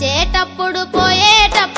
చేటప్పుడు పోయేటప్పుడు